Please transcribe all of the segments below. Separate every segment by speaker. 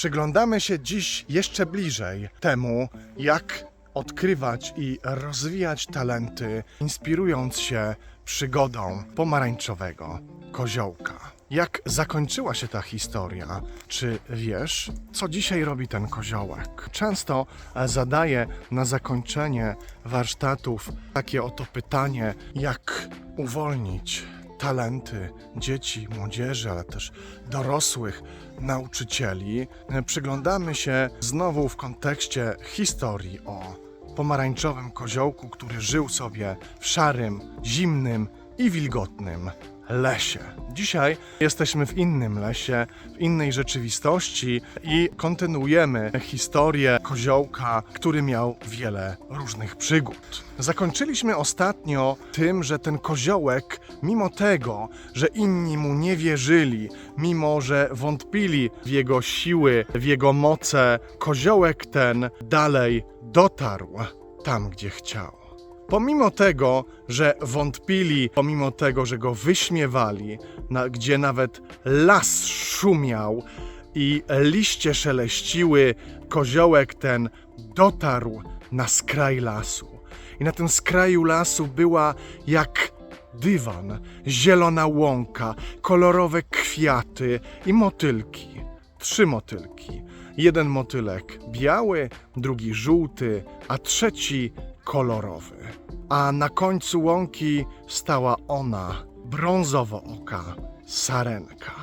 Speaker 1: Przyglądamy się dziś jeszcze bliżej temu, jak odkrywać i rozwijać talenty, inspirując się przygodą pomarańczowego koziołka. Jak zakończyła się ta historia? Czy wiesz, co dzisiaj robi ten koziołek? Często e, zadaję na zakończenie warsztatów takie oto pytanie: jak uwolnić talenty dzieci, młodzieży, ale też dorosłych nauczycieli. Przyglądamy się znowu w kontekście historii o pomarańczowym koziołku, który żył sobie w szarym, zimnym i wilgotnym lesie. Dzisiaj jesteśmy w innym lesie, w innej rzeczywistości i kontynuujemy historię koziołka, który miał wiele różnych przygód. Zakończyliśmy ostatnio tym, że ten koziołek, mimo tego, że inni mu nie wierzyli, mimo że wątpili w jego siły, w jego moce, koziołek ten dalej dotarł tam, gdzie chciał. Pomimo tego, że wątpili, pomimo tego, że go wyśmiewali, na, gdzie nawet las szumiał i liście szeleściły, koziołek ten dotarł na skraj lasu. I na tym skraju lasu była jak dywan, zielona łąka, kolorowe kwiaty i motylki. Trzy motylki. Jeden motylek biały, drugi żółty, a trzeci kolorowy. A na końcu łąki stała ona, brązowo-oka sarenka.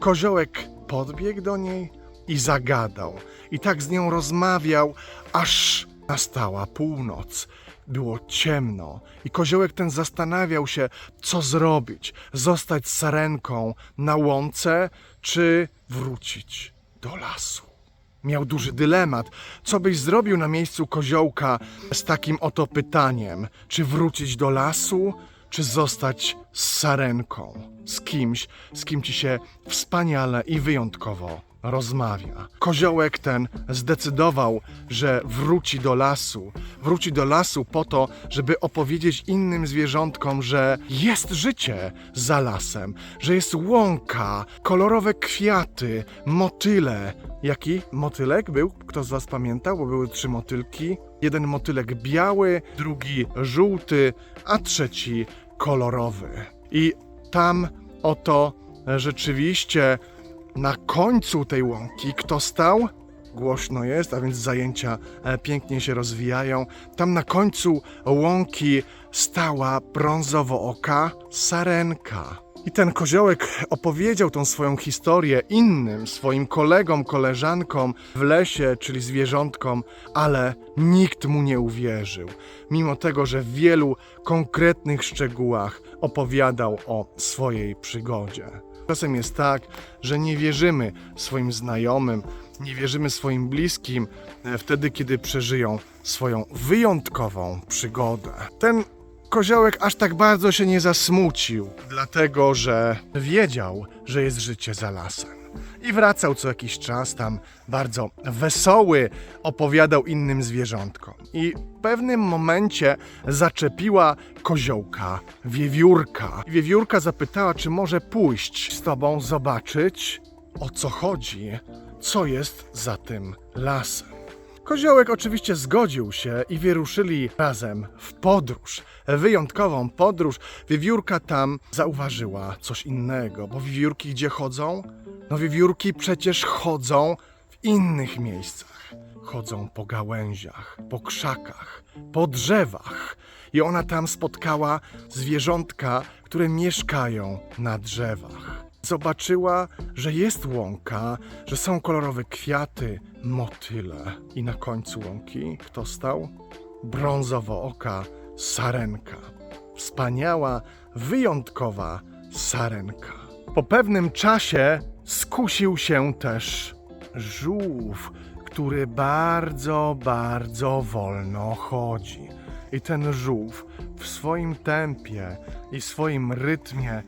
Speaker 1: Koziołek podbiegł do niej i zagadał. I tak z nią rozmawiał, aż nastała północ. Było ciemno i koziołek ten zastanawiał się, co zrobić: zostać z sarenką na łące, czy wrócić do lasu. Miał duży dylemat. Co byś zrobił na miejscu koziołka z takim oto pytaniem: czy wrócić do lasu, czy zostać z sarenką? Z kimś, z kim ci się wspaniale i wyjątkowo rozmawia. Koziołek ten zdecydował, że wróci do lasu. Wróci do lasu po to, żeby opowiedzieć innym zwierzątkom, że jest życie za lasem, że jest łąka, kolorowe kwiaty, motyle. Jaki motylek był? Kto z Was pamiętał? Bo były trzy motylki. Jeden motylek biały, drugi żółty, a trzeci kolorowy. I tam oto rzeczywiście na końcu tej łąki kto stał? Głośno jest, a więc zajęcia e, pięknie się rozwijają. Tam na końcu łąki stała brązowo-oka sarenka. I ten koziołek opowiedział tą swoją historię innym, swoim kolegom, koleżankom w lesie, czyli zwierzątkom, ale nikt mu nie uwierzył, mimo tego, że w wielu konkretnych szczegółach opowiadał o swojej przygodzie. Czasem jest tak, że nie wierzymy swoim znajomym, nie wierzymy swoim bliskim e, wtedy, kiedy przeżyją swoją wyjątkową przygodę. Ten koziołek aż tak bardzo się nie zasmucił, dlatego że wiedział, że jest życie za lasem. I wracał co jakiś czas tam bardzo wesoły, opowiadał innym zwierzątkom. I w pewnym momencie zaczepiła koziołka wiewiórka. Wiewiórka zapytała, czy może pójść z tobą zobaczyć, o co chodzi, co jest za tym lasem. Koziołek oczywiście zgodził się i wyruszyli razem w podróż. Wyjątkową podróż. Wiewiórka tam zauważyła coś innego, bo wiewiórki gdzie chodzą? No wiewiórki przecież chodzą w innych miejscach. Chodzą po gałęziach, po krzakach, po drzewach. I ona tam spotkała zwierzątka, które mieszkają na drzewach. Zobaczyła, że jest łąka, że są kolorowe kwiaty, motyle. I na końcu łąki kto stał? Brązowo-oka sarenka. Wspaniała, wyjątkowa sarenka. Po pewnym czasie skusił się też żółw, który bardzo, bardzo wolno chodzi. I ten żółw w swoim tempie i swoim rytmie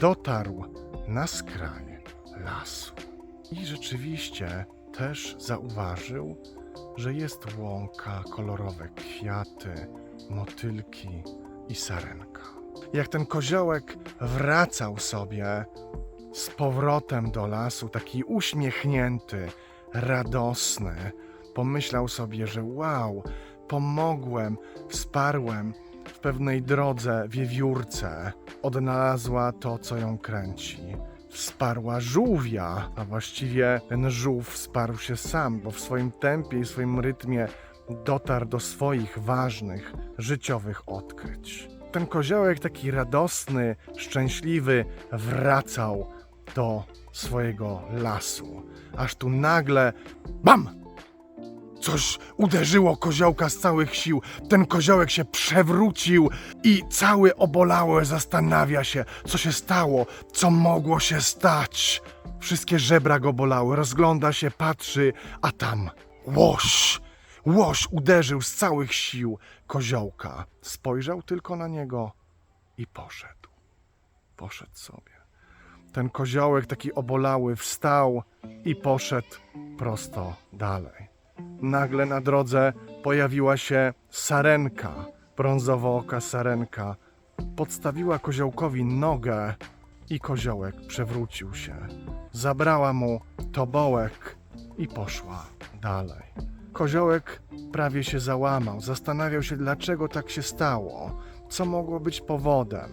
Speaker 1: dotarł na skraj lasu. I rzeczywiście też zauważył, że jest łąka, kolorowe kwiaty, motylki i sarenka. Jak ten koziołek wracał sobie z powrotem do lasu, taki uśmiechnięty, radosny. Pomyślał sobie, że wow, pomogłem, wsparłem w pewnej drodze wiewiórce. Odnalazła to, co ją kręci. Wsparła żółwia, a właściwie ten żółw wsparł się sam, bo w swoim tempie i swoim rytmie dotarł do swoich ważnych, życiowych odkryć. Ten koziołek taki radosny, szczęśliwy wracał do swojego lasu. Aż tu nagle BAM! Coś uderzyło koziołka z całych sił. Ten koziołek się przewrócił i cały obolały zastanawia się, co się stało, co mogło się stać. Wszystkie żebra go bolały, rozgląda się, patrzy, a tam łoś. Łoś uderzył z całych sił koziołka. Spojrzał tylko na niego i poszedł. Poszedł sobie. Ten koziołek taki obolały wstał i poszedł prosto dalej. Nagle na drodze pojawiła się sarenka, brązowooka sarenka. Podstawiła koziołkowi nogę i koziołek przewrócił się. Zabrała mu tobołek i poszła dalej. Koziołek prawie się załamał, zastanawiał się, dlaczego tak się stało, co mogło być powodem,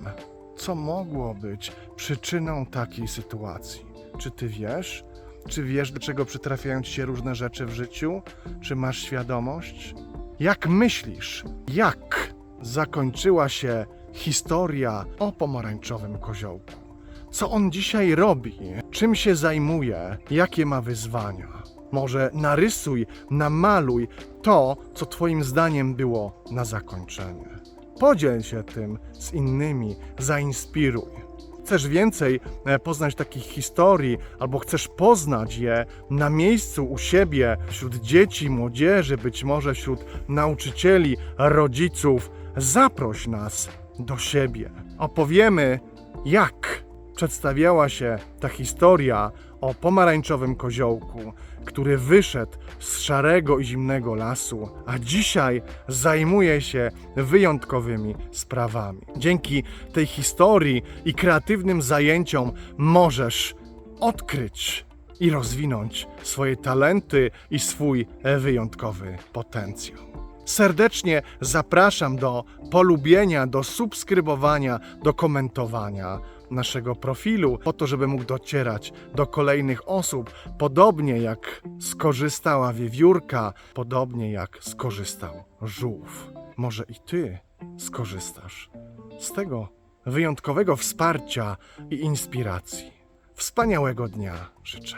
Speaker 1: co mogło być przyczyną takiej sytuacji. Czy ty wiesz? Czy wiesz, dlaczego przytrafiają ci się różne rzeczy w życiu? Czy masz świadomość? Jak myślisz, jak zakończyła się historia o pomarańczowym koziołku? Co on dzisiaj robi? Czym się zajmuje? Jakie ma wyzwania? Może narysuj, namaluj to, co Twoim zdaniem było na zakończenie. Podziel się tym z innymi, zainspiruj chcesz więcej e, poznać takich historii, albo chcesz poznać je na miejscu u siebie, wśród dzieci, młodzieży, być może wśród nauczycieli, rodziców, zaproś nas do siebie. Opowiemy, jak przedstawiała się ta historia o pomarańczowym koziołku, który wyszedł z szarego i zimnego lasu, a dzisiaj zajmuje się wyjątkowymi sprawami. Dzięki tej historii i kreatywnym zajęciom możesz odkryć i rozwinąć swoje talenty i swój wyjątkowy potencjał. Serdecznie zapraszam do polubienia, do subskrybowania, do komentowania naszego profilu, po to, żeby mógł docierać do kolejnych osób, podobnie jak skorzystała wiewiórka, podobnie jak skorzystał żółw. Może i ty skorzystasz z tego wyjątkowego wsparcia i inspiracji. Wspaniałego dnia życzę.